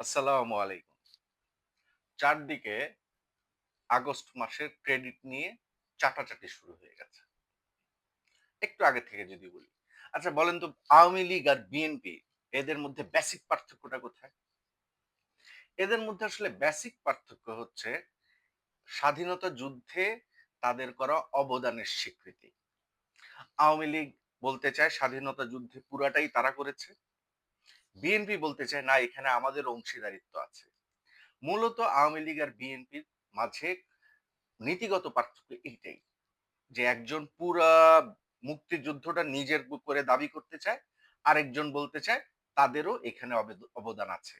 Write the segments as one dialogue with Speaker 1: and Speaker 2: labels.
Speaker 1: আসসালামু আলাইকুম। চারদিকে আগস্ট মাসের ক্রেডিট নিয়ে চাটাচাটি শুরু হয়ে গেছে। একটু আগে থেকে যদি বলি। আচ্ছা বলেন তো, আওয়ামী লীগ আর বিএনপি এদের মধ্যে বেসিক পার্থক্যটা কোথায়? এদের মধ্যে আসলে বেসিক পার্থক্য হচ্ছে স্বাধীনতা যুদ্ধে তাদের করা অবদানের স্বীকৃতি। আওয়ামী লীগ বলতে চায় স্বাধীনতা যুদ্ধে পুরাটাই তারা করেছে। বিএনপি বলতে চায় না, এখানে আমাদের অংশীদারিত্ব আছে। মূলত আওয়ামী লীগ আর বিএনপির মাঝে নীতিগত পার্থক্য এইটাই, যে একজন পুরা মুক্তিযুদ্ধটা নিজের করে দাবি করতে চায়, আরেকজন বলতে চায়, তাদেরও এখানে অবদান আছে।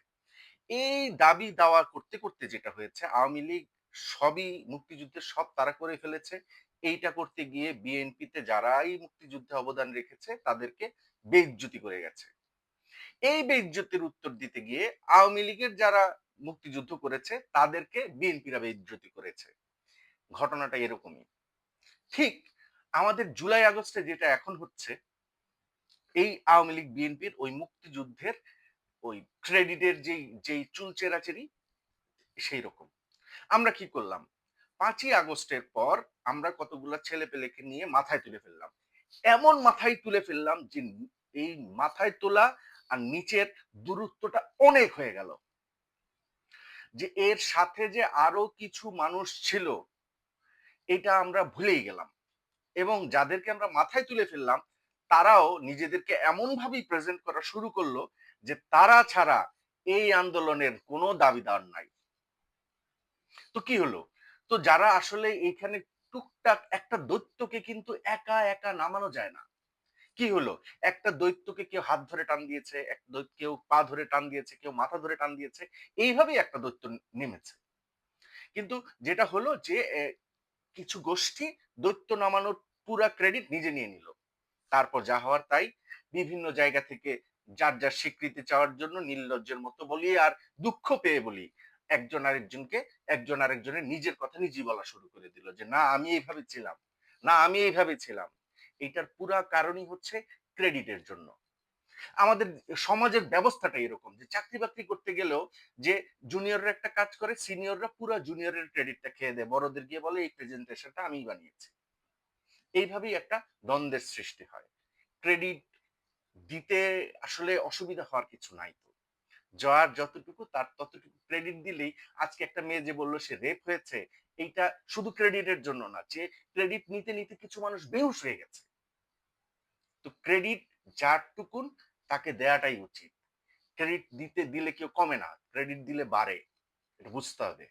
Speaker 1: এই দাবি দাওয়া করতে করতে যেটা হয়েছে, আওয়ামী লীগ সবই মুক্তিযুদ্ধের সব তারা করে ফেলেছে, এইটা করতে গিয়ে বিএনপিতে যারাই মুক্তিযুদ্ধে অবদান রেখেছে, তাদেরকে বেইজ্জতি করে গেছে। এই বেইজ্জতির উত্তর দিতে গিয়ে আওয়ামী লীগের যারা মুক্তিযুদ্ধ করেছে, তাদেরকে বিএনপিরা বেইজ্জতি করেছে। ঘটনাটা এরকমই। ঠিক আমাদের জুলাই আগস্টে যেটা এখন হচ্ছে, এই আওয়ামী লীগ বিএনপির ওই মুক্তিযুদ্ধের ওই ক্রেডিটের যেই যেই চুলচেরাচেরি সেই রকম। আমরা কি করলাম? পাঁচই আগস্টের পর আমরা কতগুলো ছেলে পেলেকে নিয়ে মাথায় তুলে ফেললাম। এমন মাথায় তুলে ফেললাম যে এই মাথায় তোলা আর নিচের দূরত্বটা অনেক হয়ে গেল। যে এর সাথে যে আরও কিছু মানুষ ছিল, এটা আমরা ভুলেই গেলাম। এবং যাদেরকে আমরা মাথায় তুলে ফেললাম, তারাও নিজেদেরকে এমন ভাবেই প্রেজেন্ট করা শুরু করল যে তারা ছাড়া এই আন্দোলনের কোনো দাবিদার নাই। তো কি হলো? তো যারা আসলে এখানে টুকটাক একটা দৈত্যকে কিন্তু একা একা নামানো যায় না। কি হলো? একটা দৈত্যকে কেউ হাত ধরে টান দিয়েছে, এক কেউ পা ধরে টান দিয়েছে, কেউ মাথা ধরে টান দিয়েছে, এইভাবেই একটা দৈত্য নেমেছে। কিন্তু যেটা হলো যে কিছু গোষ্ঠী দৈত্য নামানোর পুরা ক্রেডিট নিজে নিয়ে নিল। তারপর যা হওয়ার তাই, বিভিন্ন জায়গা থেকে যার যার স্বীকৃতি চাওয়ার জন্য নির্লজ্জের মতো বলি আর দুঃখ পেয়ে বলি, একজন আরেকজনকে একজন আরেকজনের নিজের কথা নিজেই বলা শুরু করে দিল যে, না, আমি এইভাবে ছিলাম। না, আমি এইভাবে ছিলাম। এটার পুরা কারণই হচ্ছে ক্রেডিটের জন্য। আমাদের সমাজের ব্যবস্থাটা এরকম যে চাকরি বাকরি করতে গেলেও যে জুনিয়ররা একটা কাজ করে সিনিয়ররা পুরো জুনিয়রের ক্রেডিটটা খেয়ে দেয়। বড়দের গিয়ে বলে, এই প্রেজেন্টেশনটা আমি বানিয়েছি। এইভাবেই একটা দ্বন্দ্বের সৃষ্টি হয়। ক্রেডিট দিতে আসলে অসুবিধা হওয়ার কিছু নাই তো। যার যতটুকু, তার ততটুকু ক্রেডিট দিলেই আজকে একটা মেয়ে যে বলল সে রেপ হয়েছে, এইটা শুধু ক্রেডিটের জন্য না, যে ক্রেডিট নিতে নিতে কিছু মানুষ বেহুশ হয়ে গেছে। তো ক্রেডিট যারটুকুন তাকে দেয়াটাই উচিত। ক্রেডিট দিতে দিলে কেউ কমে না ক্রেডিট দিলে বাড়ে, এটা বুঝতে হবে।